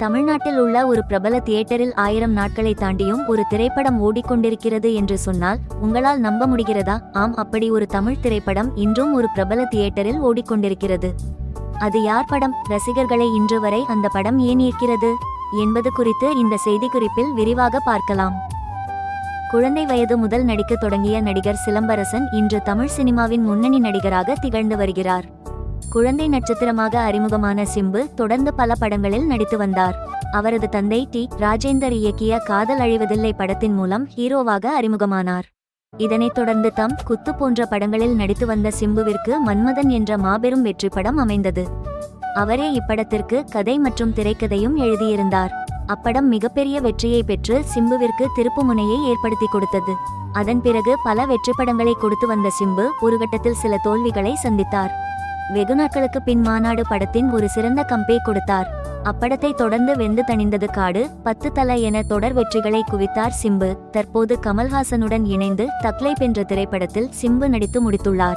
தமிழ்நாட்டில் உள்ள ஒரு பிரபல தியேட்டரில் ஆயிரம் நாட்களை தாண்டியும் ஒரு திரைப்படம் ஓடிக்கொண்டிருக்கிறது என்று சொன்னால் உங்களால் நம்ப முடிகிறதா? ஆம் அப்படி ஒரு தமிழ் திரைப்படம் இன்றும் ஒரு பிரபல தியேட்டரில் ஓடிக்கொண்டிருக்கிறது. அது யார் படம்? ரசிகர்களை இன்று வரை அந்த படம் ஏன் ஈர்க்கிறது? என்பது குறித்து இந்த செய்திக்குறிப்பில் விரிவாக பார்க்கலாம். குழந்தை வயது முதல் நடிக்கத் தொடங்கிய நடிகர் சிலம்பரசன் இன்று தமிழ் சினிமாவின் முன்னணி நடிகராக திகழ்ந்து வருகிறார். குழந்தை நட்சத்திரமாக அறிமுகமான சிம்பு தொடர்ந்து பல படங்களில் நடித்து வந்தார். அவரது தந்தை டி. ராஜேந்தர் இயக்கிய காதல் அழிவதில்லை படத்தின் மூலம் ஹீரோவாக அறிமுகமானார். இதனைத் தொடர்ந்து தம் குத்து போன்ற படங்களில் நடித்து வந்த சிம்புவிற்கு மன்மதன் என்ற மாபெரும் வெற்றி படம் அமைந்தது. அவரே இப்படத்திற்கு கதை மற்றும் திரைக்கதையும் எழுதியிருந்தார். அப்படம் மிகப்பெரிய வெற்றியை பெற்று சிம்புவிற்கு திருப்புமுனையை ஏற்படுத்தி கொடுத்தது. அதன் பிறகு பல வெற்றி படங்களை கொடுத்து வந்த சிம்பு ஒரு கட்டத்தில் சில தோல்விகளை சந்தித்தார். வெகு நாட்களுக்கு பின் மாநாடு படத்தின் ஒரு சிறந்த கம்பே கொடுத்தார். அப்படத்தை தொடர்ந்து வெந்து தணிந்தது காடு பத்து தலை என தொடர் வெற்றிகளை குவித்தார் சிம்பு. தற்போது கமல்ஹாசனுடன் இணைந்து தக்லைப் என்ற திரைப்படத்தில் சிம்பு நடித்து முடித்துள்ளார்.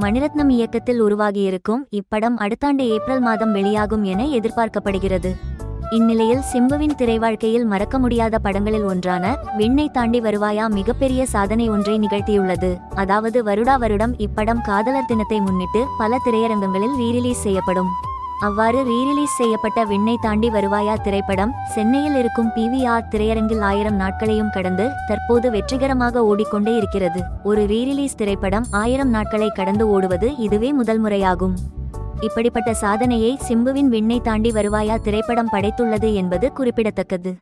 மணிரத்னம் இயக்கத்தில் உருவாகியிருக்கும் இப்படம் அடுத்தாண்டு ஏப்ரல் மாதம் வெளியாகும் என எதிர்பார்க்கப்படுகிறது. இந்நிலையில் சிம்புவின் திரைவாழ்க்கையில் மறக்க முடியாத படங்களில் ஒன்றான விண்ணை தாண்டி வருவாயா மிகப்பெரிய சாதனை ஒன்றை நிகழ்த்தியுள்ளது. அதாவது வருடா வருடம் இப்படம் காதலர் தினத்தை முன்னிட்டு பல திரையரங்கங்களில் ரீரிலீஸ் செய்யப்படும். அவ்வாறு ரீரிலீஸ் செய்யப்பட்ட விண்ணை தாண்டி வருவாயா திரைப்படம் சென்னையில் இருக்கும் பிவிஆர் திரையரங்கில் ஆயிரம் நாட்களையும் கடந்து தற்போது வெற்றிகரமாக ஓடிக்கொண்டே இருக்கிறது. ஒரு ரீரிலீஸ் திரைப்படம் ஆயிரம் நாட்களை கடந்து ஓடுவது இதுவே முதல் முறையாகும். இப்படிப்பட்ட சாதனையை சிம்புவின் விண்ணை தாண்டி வருவாயா திரைப்படம் படைத்துள்ளது என்பது குறிப்பிடத்தக்கது.